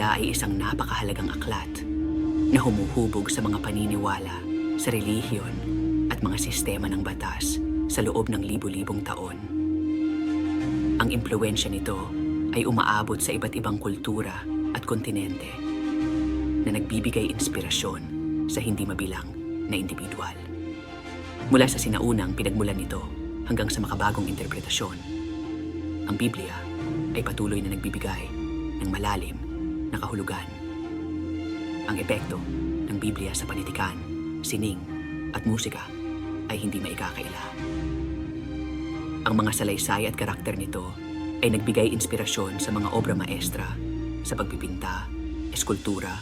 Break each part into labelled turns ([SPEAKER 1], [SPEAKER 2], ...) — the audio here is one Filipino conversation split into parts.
[SPEAKER 1] isang napakahalagang aklat na humuhubog sa mga paniniwala, sa relihiyon at mga sistema ng batas sa loob ng libu-libong taon. Ang impluensya nito ay umaabot sa iba't ibang kultura at kontinente na nagbibigay inspirasyon sa hindi mabilang na individual. Mula sa sinaunang pinagmulan nito hanggang sa makabagong interpretasyon, ang Biblia ay patuloy na nagbibigay ng malalim na kahulugan. Ang epekto ng Biblia sa panitikan, sining at musika ay hindi maikakaila. Ang mga salaysay at karakter nito ay nagbigay inspirasyon sa mga obra maestra sa pagpipinta, eskultura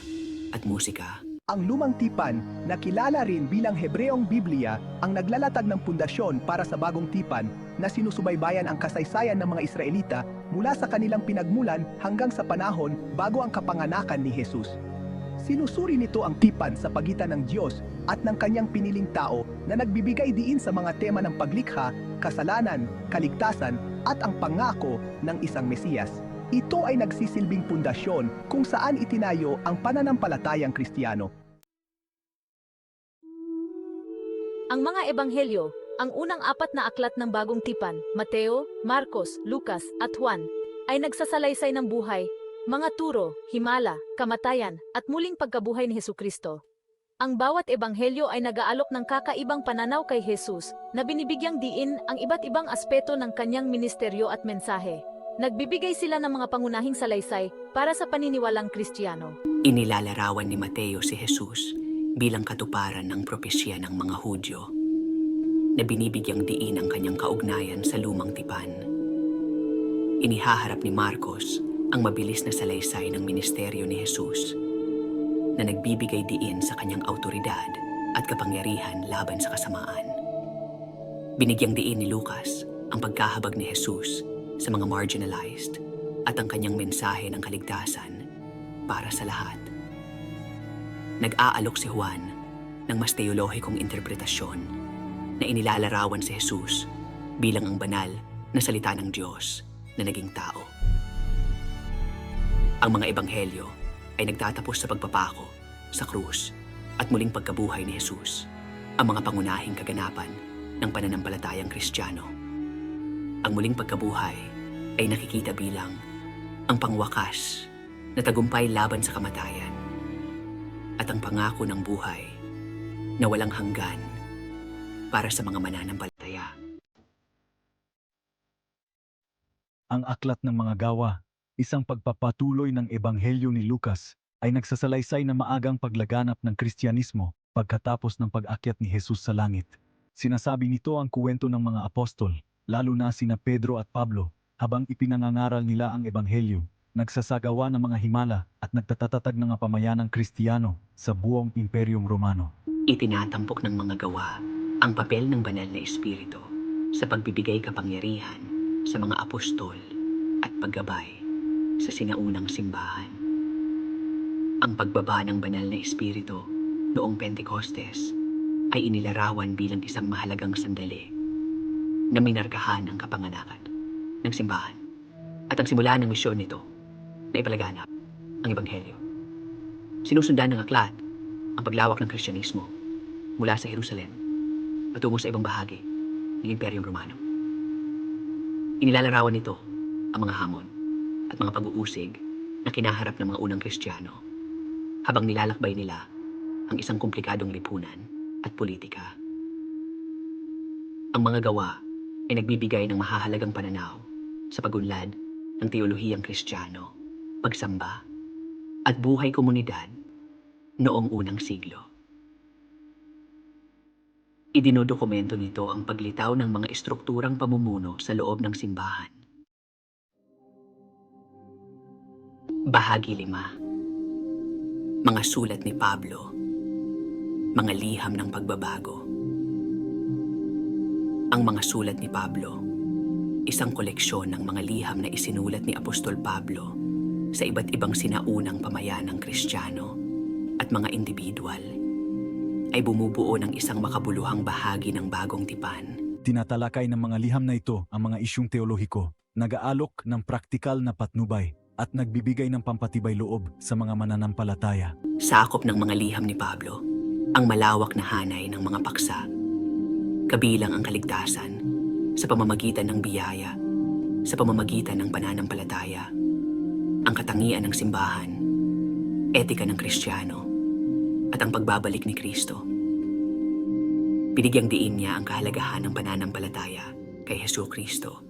[SPEAKER 1] at musika.
[SPEAKER 2] Ang lumang tipan, na kilala rin bilang Hebreong Biblia, ang naglalatag ng pundasyon para sa bagong tipan na sinusubaybayan ang kasaysayan ng mga Israelita mula sa kanilang pinagmulan hanggang sa panahon bago ang kapanganakan ni Jesus. Sinusuri nito ang tipan sa pagitan ng Diyos at ng kanyang piniling tao na nagbibigay diin sa mga tema ng paglikha, kasalanan, kaligtasan at ang pangako ng isang Mesiyas. Ito ay nagsisilbing pundasyon kung saan itinayo ang pananampalatayang Kristiyano.
[SPEAKER 3] Ang mga ebanghelyo, ang unang apat na aklat ng bagong tipan, Mateo, Marcos, Lucas, at Juan, ay nagsasalaysay ng buhay, mga turo, himala, kamatayan, at muling pagkabuhay ni Hesu Kristo. Ang bawat ebanghelyo ay nag-aalok ng kakaibang pananaw kay Jesus na binibigyang diin ang iba't ibang aspeto ng kanyang ministeryo at mensahe. Nagbibigay sila ng mga pangunahing salaysay para sa paniniwalang Kristiyano.
[SPEAKER 1] Inilalarawan ni Mateo si Jesus bilang katuparan ng propesya ng mga Hudyo na binibigyang diin ang kanyang kaugnayan sa lumang tipan. Inihaharap ni Marcos ang mabilis na salaysay ng ministeryo ni Jesus na nagbibigay diin sa kanyang autoridad at kapangyarihan laban sa kasamaan. Binigyang diin ni Lucas ang pagkahabag ni Jesus sa mga marginalized at ang kanyang mensahe ng kaligtasan para sa lahat. Nag-aalok si Juan ng mas teolohikong interpretasyon na inilalarawan si Jesus bilang ang banal na salita ng Diyos na naging tao. Ang mga ebanghelyo ay nagtatapos sa pagpapako, sa krus, at muling pagkabuhay ni Jesus, ang mga pangunahing kaganapan ng pananampalatayang Kristiyano. Ang muling pagkabuhay ay nakikita bilang ang pangwakas na tagumpay laban sa kamatayan at ang pangako ng buhay na walang hanggan para sa mga mananampalataya.
[SPEAKER 4] Ang aklat ng mga gawa, isang pagpapatuloy ng ebanghelyo ni Lucas, ay nagsasalaysay na maagang paglaganap ng Kristyanismo pagkatapos ng pag-akyat ni Jesus sa langit. Sinasabi nito ang kuwento ng mga apostol, lalo na sina Pedro at Pablo, habang ipinangangaral nila ang ebanghelyo, nagsasagawa ng mga himala at nagtatatatag ng pamayanang Kristiyano sa buong Imperyong Romano.
[SPEAKER 1] Itinatampok ng mga gawa ang papel ng banal na espiritu sa pagbibigay kapangyarihan sa mga apostol at paggabay sa sinaunang simbahan. Ang pagbaba ng banal na espiritu noong Pentecostes ay inilarawan bilang isang mahalagang sandali na minarkahan ang kapanganakan ng simbahan at ang simula ng misyon nito na ipalaganap ang Ebanghelyo. Sinusundan ng aklat ang paglawak ng Kristyanismo mula sa Jerusalem patungo sa ibang bahagi ng Imperyong Romano. Inilalarawan nito ang mga hamon at mga pag-uusig na kinaharap ng mga unang Kristiyano habang nilalakbay nila ang isang komplikadong lipunan at politika. Ang mga gawa ay nagbibigay ng mahahalagang pananaw sa pagunlad ng teolohiyang Kristiyano, pagsamba, at buhay komunidad noong unang siglo. Idinodokumento nito ang paglitaw ng mga estrukturang pamumuno sa loob ng simbahan. Bahagi 5 Mga sulat ni Pablo Mga liham ng pagbabago Ang mga sulat ni Pablo Isang koleksyon ng mga liham na isinulat ni Apostol Pablo sa iba't ibang sinaunang pamayanang Kristiyano at mga individual ay bumubuo ng isang makabuluhang bahagi ng bagong tipan.
[SPEAKER 4] Tinatalakay ng mga liham na ito ang mga isyong teolohiko, nag-aalok ng praktikal na patnubay at nagbibigay ng pampatibay loob sa mga mananampalataya.
[SPEAKER 1] Sakop ng mga liham ni Pablo ang malawak na hanay ng mga paksa. Kabilang ang kaligtasan sa pamamagitan ng biyaya, sa pamamagitan ng pananampalataya, ang katangian ng simbahan, etika ng Kristiyano, at ang pagbabalik ni Kristo. Binigyang diin niya ang kahalagahan ng pananampalataya kay Heso Kristo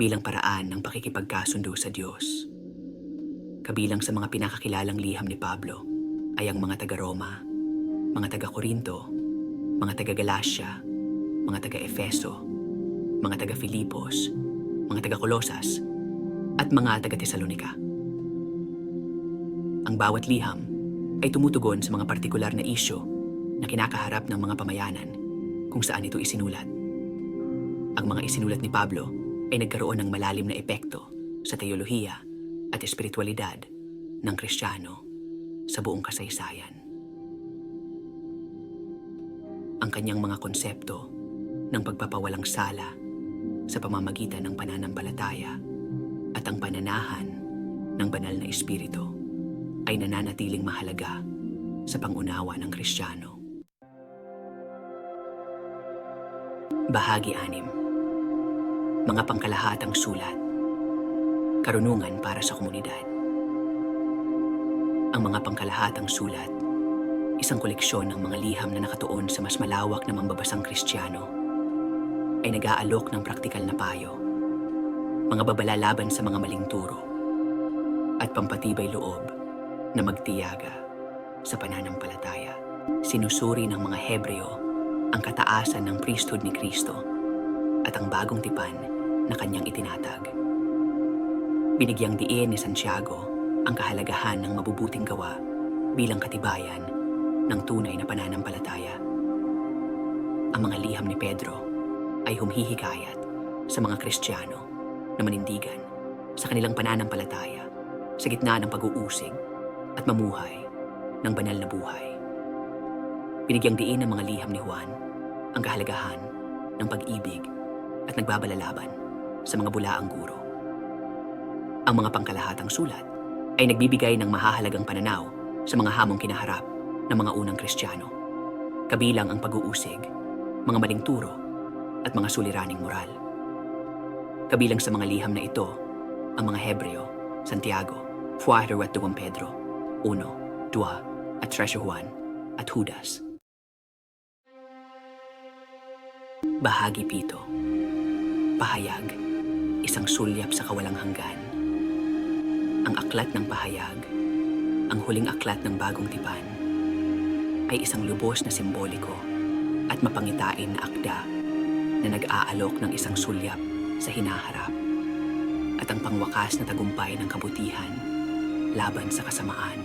[SPEAKER 1] bilang paraan ng pakikipagkasundo sa Diyos. Kabilang sa mga pinakakilalang liham ni Pablo ay ang mga taga-Roma, mga taga-Korinto, mga taga-Galacia, mga taga-Efeso, mga taga-Filipos, mga taga-Kolosas, at mga taga-Tesalonika. Ang bawat liham ay tumutugon sa mga partikular na isyo na kinakaharap ng mga pamayanan kung saan ito isinulat. Ang mga isinulat ni Pablo ay nagkaroon ng malalim na epekto sa teolohiya at espiritualidad ng Kristiyano sa buong kasaysayan. Ang kanyang mga konsepto ng pagpapawalang sala sa pamamagitan ng pananampalataya at ang pananahan ng banal na espiritu ay nananatiling mahalaga sa pangunawa ng Kristiyano. Bahagi anim. Mga pangkalahatang sulat. Karunungan para sa komunidad. Ang mga pangkalahatang sulat isang koleksyon ng mga liham na nakatuon sa mas malawak na mambabasang Kristiyano ay nag-aalok ng praktikal na payo, mga babala laban sa mga maling turo, at pampatibay loob na magtiyaga sa pananampalataya. Sinusuri ng mga Hebreo ang kataasan ng priesthood ni Kristo at ang bagong tipan na kanyang itinatag. Binigyang diin ni Santiago ang kahalagahan ng mabubuting gawa bilang katibayan ng tunay na pananampalataya. Ang mga liham ni Pedro ay humihikayat sa mga Kristiyano na manindigan sa kanilang pananampalataya sa gitna ng pag-uusig at mamuhay ng banal na buhay. Binigyang diin ng mga liham ni Juan ang kahalagahan ng pag-ibig at nagbabalalaban sa mga bulaang guro. Ang mga pangkalahatang sulat ay nagbibigay ng mahahalagang pananaw sa mga hamong kinaharap ng mga unang Kristiyano, kabilang ang pag-uusig, mga maling turo, at mga suliraning moral. Kabilang sa mga liham na ito, ang mga Hebreo, Santiago, Fuero at 2 Pedro, 1, 2, at 3 Juan, at Judas. Bahagi Pito Pahayag, isang sulyap sa kawalang hanggan. Ang aklat ng pahayag, ang huling aklat ng bagong tipan, ay isang lubos na simboliko at mapangitain na akda na nag-aalok ng isang sulyap sa hinaharap at ang pangwakas na tagumpay ng kabutihan laban sa kasamaan.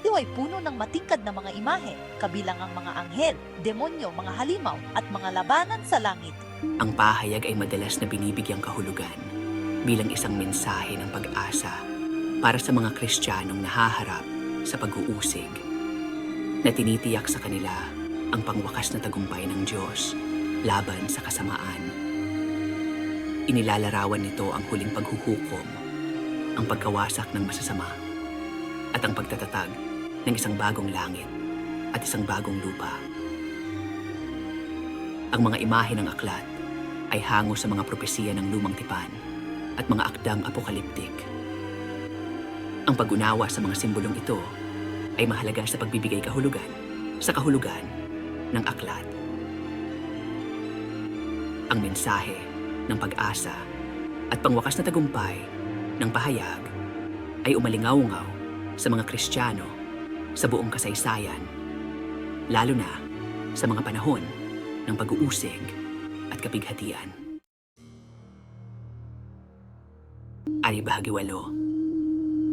[SPEAKER 5] Ito ay puno ng matingkad na mga imahe, kabilang ang mga anghel, demonyo, mga halimaw, at mga labanan sa langit.
[SPEAKER 1] Ang pahayag ay madalas na binibigyang kahulugan bilang isang mensahe ng pag-asa para sa mga Kristiyanong nahaharap sa pag-uusig na tinitiyak sa kanila ang pangwakas na tagumpay ng Diyos laban sa kasamaan. Inilalarawan nito ang huling paghuhukom, ang pagkawasak ng masasama, at ang pagtatatag ng isang bagong langit at isang bagong lupa. Ang mga imahe ng aklat ay hango sa mga propesiya ng lumang tipan at mga akdang apokaliptik. Ang pag-unawa sa mga simbolong ito ay mahalaga sa pagbibigay kahulugan sa kahulugan ng aklat. Ang mensahe ng pag-asa at pangwakas na tagumpay ng pahayag ay umalingaw-ngaw sa mga Kristiyano sa buong kasaysayan, lalo na sa mga panahon ng pag-uusig at kapighatian. Ari bahagi walo,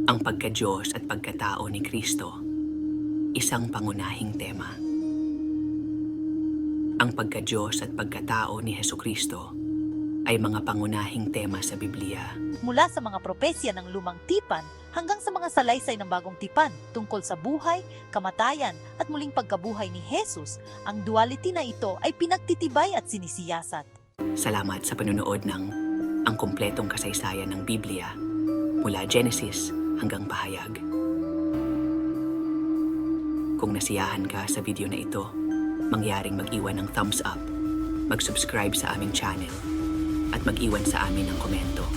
[SPEAKER 1] ang pagka-Diyos at pagkatao ni Kristo, isang pangunahing tema. Ang pagka-Diyos at pagkatao ni Heso Kristo ay mga pangunahing tema sa Biblia.
[SPEAKER 5] Mula sa mga propesya ng lumang tipan hanggang sa mga salaysay ng bagong tipan tungkol sa buhay, kamatayan at muling pagkabuhay ni Jesus, ang duality na ito ay pinagtitibay at sinisiyasat.
[SPEAKER 1] Salamat sa panunood ng Ang Kumpletong Kasaysayan ng Biblia mula Genesis hanggang pahayag. Kung nasiyahan ka sa video na ito, mangyaring mag-iwan ng thumbs up, mag-subscribe sa aming channel, at mag-iwan sa amin ng komento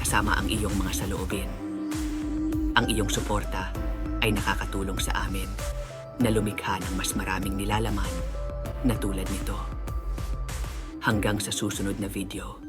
[SPEAKER 1] kasama ang iyong mga saloobin. Ang iyong suporta ay nakakatulong sa amin na lumikha ng mas maraming nilalaman na tulad nito. Hanggang sa susunod na video.